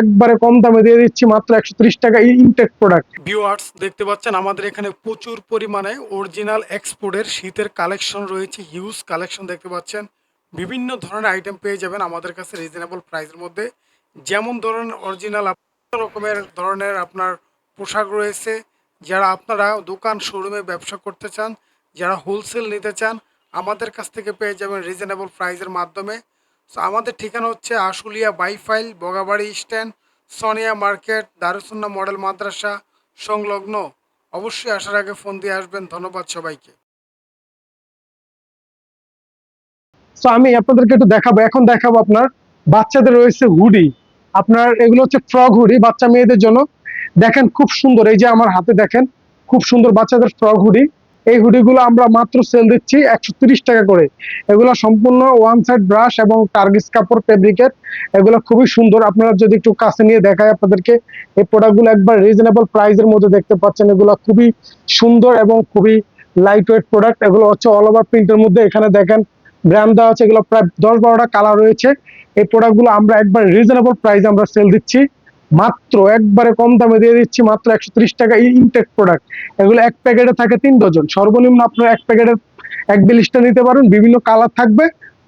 একবারে কম দামে দিয়ে দিচ্ছি মাত্র একশো ত্রিশ টাকা ইনটেক প্রোডাক্ট ভিউয়ার্স দেখতে পাচ্ছেন আমাদের এখানে প্রচুর পরিমাণে অরিজিনাল এক্সপোর্টের শীতের কালেকশন রয়েছে হিউজ কালেকশন দেখতে পাচ্ছেন। বিভিন্ন ধরনের আইটেম পেয়ে যাবেন আমাদের কাছে রিজনেবল প্রাইসের মধ্যে। যেমন ধরনের অরিজিনাল রকমের ধরনের আপনার পোশাক রয়েছে। যারা আপনারা দোকান শোরুমে ব্যবসা করতে চান, যারা হোলসেল নিতে চান, আমাদের কাছ থেকে পেয়ে যাবেন রিজনেবল প্রাইসের মাধ্যমে। So, আমাদের ঠিকানা হচ্ছে Ashulia Baipail Bogabari stand Sonia market Darussunnah model মাদ্রাসা সংলগ্ন। অবশ্যই আসার আগে ফোন দিয়ে আসবেন। ধন্যবাদ সবাইকে। তো আমি আপনাদেরকে একটু দেখাবো। এখন দেখাবো আপনার বাচ্চাদের রয়েছে হুডি। আপনার এগুলো হচ্ছে ফ্রক হুডি বাচ্চা মেয়েদের জন্য। দেখেন খুব সুন্দর। এই যে আমার হাতে দেখেন খুব সুন্দর বাচ্চাদের ফ্রক হুডি। এই হুডিগুলো আমরা মাত্র সেল দিচ্ছি একশো টাকা করে। এগুলো সম্পূর্ণ ওয়ান সাইড ব্রাশ এবং টার্গিস কাপড় ফেব্রিকের এগুলো খুবই সুন্দর। আপনারা যদি একটু কাছে নিয়ে দেখায় আপনাদেরকে, এই প্রোডাক্টগুলো একবার রিজনেবল প্রাইসের মধ্যে দেখতে পাচ্ছেন। এগুলো খুবই সুন্দর এবং খুবই লাইট ওয়েট প্রোডাক্ট এগুলো হচ্ছে অল ওভার প্রিন্টের মধ্যে এখানে দেখেন ব্র্যান্ড দেওয়া আছে। এগুলো প্রায় দশ বারোটা কালার রয়েছে। এই প্রোডাক্টগুলো আমরা একবার রিজনেবল প্রাইস আমরা সেল দিচ্ছি। মাত্র একবারে কম দামে দিয়ে দিচ্ছি মাত্র একশো ত্রিশ টাকা ইনটেক প্রোডাক্ট এগুলো এক প্যাকেটে থাকে তিন ডজন। সর্বনিম্ন আপনার এক প্যাকেটের এক বিলিশটা নিতে পারেন বিভিন্ন কালার থাকবে।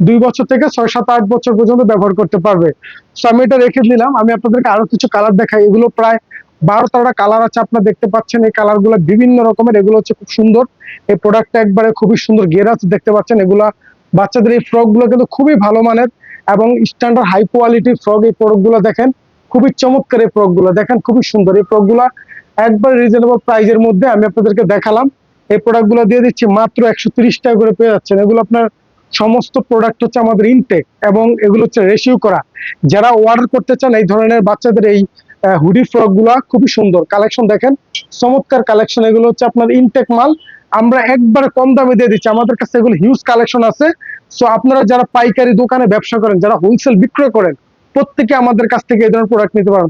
দুই বছর থেকে ছয়, সাত, আট বছর পর্যন্ত ব্যবহার করতে পারবে। সো আমি এটা রেখে দিলাম। আমি আপনাদেরকে আরও কিছু কালার দেখাই। এগুলো প্রায় বারো তেরোটা কালার আছে। আপনারা দেখতে পাচ্ছেন এই কালারগুলো বিভিন্ন রকমের। এগুলো হচ্ছে খুব সুন্দর। এই প্রোডাক্টটা একবারে খুবই সুন্দর গেরাজ দেখতে পাচ্ছেন এগুলা বাচ্চাদের এই ফ্রকগুলো কিন্তু খুবই ভালো মানের এবং স্ট্যান্ডার্ড হাই কোয়ালিটির ফ্রক এই প্রোডাক্টগুলো দেখেন। খুবই চমৎকার এই ফ্রকগুলো। দেখেন, খুবই সুন্দর এই ফ্রকগুলা। একবার রিজনেবল প্রাইজের মধ্যে আমি আপনাদেরকে দেখালাম। এই প্রোডাক্টগুলো দিয়ে দিচ্ছি মাত্র একশো টাকা করে পেয়ে যাচ্ছেন। এগুলো আপনার সমস্ত প্রোডাক্ট হচ্ছে আমাদের ইনটেক এবং এগুলো হচ্ছে রেশিও করা। যারা অর্ডার করতে চান, এই ধরনের বাচ্চাদের এই হুডি ফ্রকগুলা খুবই সুন্দর। কালেকশন দেখেন, চমৎকার কালেকশন এগুলো হচ্ছে আপনার ইনটেক মাল। আমরা একবার কম দামে দিয়ে দিচ্ছি। আমাদের কাছে এগুলো হিউজ কালেকশন আছে। সো আপনারা যারা পাইকারি দোকানে ব্যবসা করেন, যারা হোলসেল বিক্রয় করেন প্রত্যেকে আমাদের কাছ থেকে এই ধরনের প্রোডাক্ট নিতে পারেন